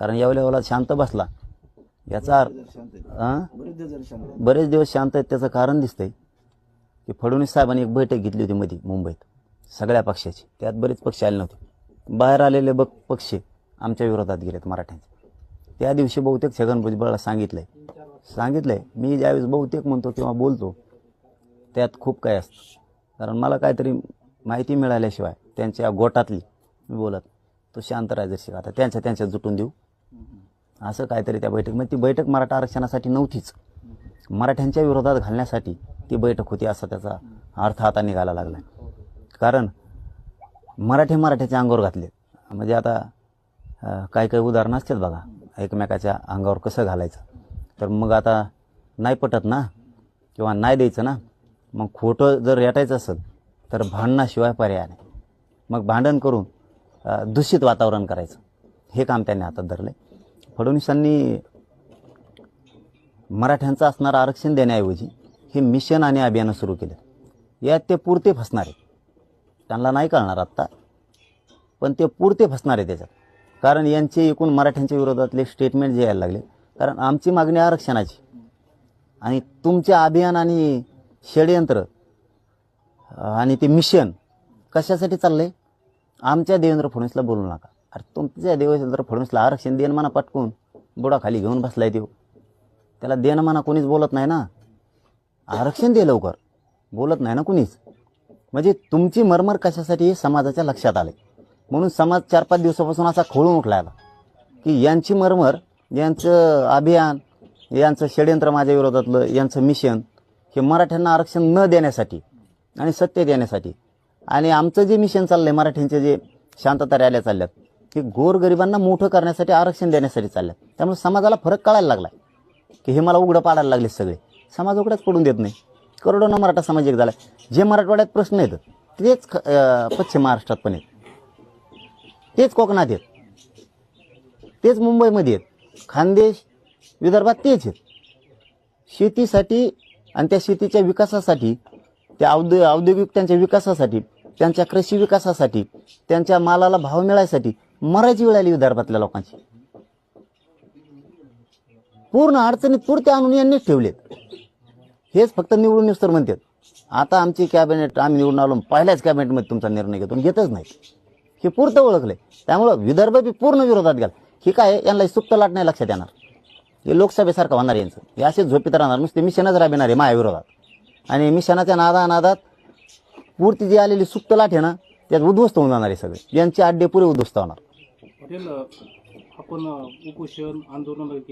कारण एवढ्या वेळेला शांत बसला. याचा अर्थ बरेच दिवस शांत आहेत त्याचं कारण दिसतंय की फडणवीस साहेबांनी एक बैठक घेतली होती मध्ये मुंबईत. सगळ्या पक्षाची. त्यात बरेच पक्ष आले नव्हते. बाहेर आलेले बघ पक्ष आमच्या विरोधात गेलेत मराठ्यांचे. त्या दिवशी बहुतेक छगन भुजबळला सांगितलंय. सांगितलंय मी ज्यावेळेस बहुतेक म्हणतो किंवा बोलतो त्यात खूप काय असतं. कारण मला काहीतरी माहिती मिळाल्याशिवाय त्यांच्या गोटातली मी बोलत तो शांत राहायचं आता त्यांच्या त्यांच्या जुटून देऊ. असं काहीतरी त्या बैठकीमध्ये म्हणजे ती बैठक मराठा आरक्षणासाठी नव्हतीच. मराठ्यांच्या विरोधात घालण्यासाठी ती बैठक होती असा त्याचा अर्थ आता निघायला लागला कारण मराठे मराठ्याच्या अंगावर घातले म्हणजे आता काही काही उदाहरणं असतात बघा. एकमेकाच्या अंगावर कसं घालायचं. तर मग आता नाही पटत ना? किंवा नाही द्यायचं ना? मग खोटं जर रेटायचं असेल तर भांडणाशिवाय पर्याय नाही. मग भांडण करून दूषित वातावरण करायचं. हे काम त्यांनी हातात धरलं आहे फडणवीसांनी मराठ्यांचं असणारं आरक्षण देण्याऐवजी हे मिशन आणि अभियानं सुरू केलं. यात ते पुरते फसणार आहेत. त्यांना नाही कळणार आत्ता पण ते पुरते फसणार आहे त्याच्यात. कारण यांचे एकूण मराठ्यांच्या विरोधातले स्टेटमेंट जे यायला लागले कारण आमची मागणी आरक्षणाची. आणि तुमचे अभियान आणि षडयंत्र आणि ते मिशन कशासाठी चाललं आहे आमच्या देवेंद्र फडणवीसला बोलू नका. अरे तुमच्या देवेंद्र फडणवीसला आरक्षण देणं म्हणा पटकून. बुडाखाली घेऊन बसलाय देऊ त्याला देणं म्हणा कोणीच बोलत नाही ना. आरक्षण दे लवकर. बोलत नाही ना कुणीच. म्हणजे तुमची मरमर कशासाठी हे समाजाच्या लक्षात आले म्हणून समाज चार पाच दिवसापासून असा खोळून उठला आला. की यांची मरमर यांचं अभियान यांचं षडयंत्र माझ्या विरोधातलं यांचं मिशन हे मराठ्यांना आरक्षण न देण्यासाठी आणि सत्य देण्यासाठी. आणि आमचं जे मिशन चाललं आहे मराठ्यांचे जे शांतता रॅल्या चालल्यात की गोरगरिबांना मोठं करण्यासाठी आरक्षण देण्यासाठी चालल्यात. त्यामुळे समाजाला फरक कळायला लागला की हे मला उघडं पाडायला लागले सगळे. समाज उघडच पडून देत नाही. करोडोना मराठा समाज एक झाला जे मराठवाड्यात प्रश्न आहेत तेच ख- पश्चिम महाराष्ट्रात पण आहेत तेच कोकणात आहेत तेच मुंबईमध्ये आहेत खानदेश विदर्भात तेच आहेत शेतीसाठी आणि त्या शेतीच्या विकासासाठी त्या औद्यो औद्योगिक त्यांच्या विकासासाठी त्यांच्या कृषी विकासासाठी त्यांच्या मालाला भाव मिळायसाठी मरायची वेळ आली विदर्भातल्या लोकांची. पूर्ण अडचणीत पुरते आणून यांनीच ठेवलेत. हेच फक्त निवडून निस्तर म्हणतात. आता आमची कॅबिनेट आम्ही निवडून आलो पहिल्याच कॅबिनेटमध्ये तुमचा निर्णय घेतो घेतच नाही. हे पुरतं ओळखले त्यामुळं विदर्भ बी पूर्ण विरोधात गेला. हे काय यांना सुप्त लाट नाही लक्षात येणार. हे लोकसभेसारखं होणार यांचं. हे असेच झोपीत राहणार. नुसते मिशनच राबिणार आहे महाविरोधात आणि मिशनाच्या नादा नादात पूर्ती जी आलेली सुप्त लाट आहे ना त्यात उद्ध्वस्त होऊन जाणार आहे सगळे. यांचे अड्डे पुरे उद्ध्वस्त होणार. त्याला आपण उपोषण आंदोलन केलं.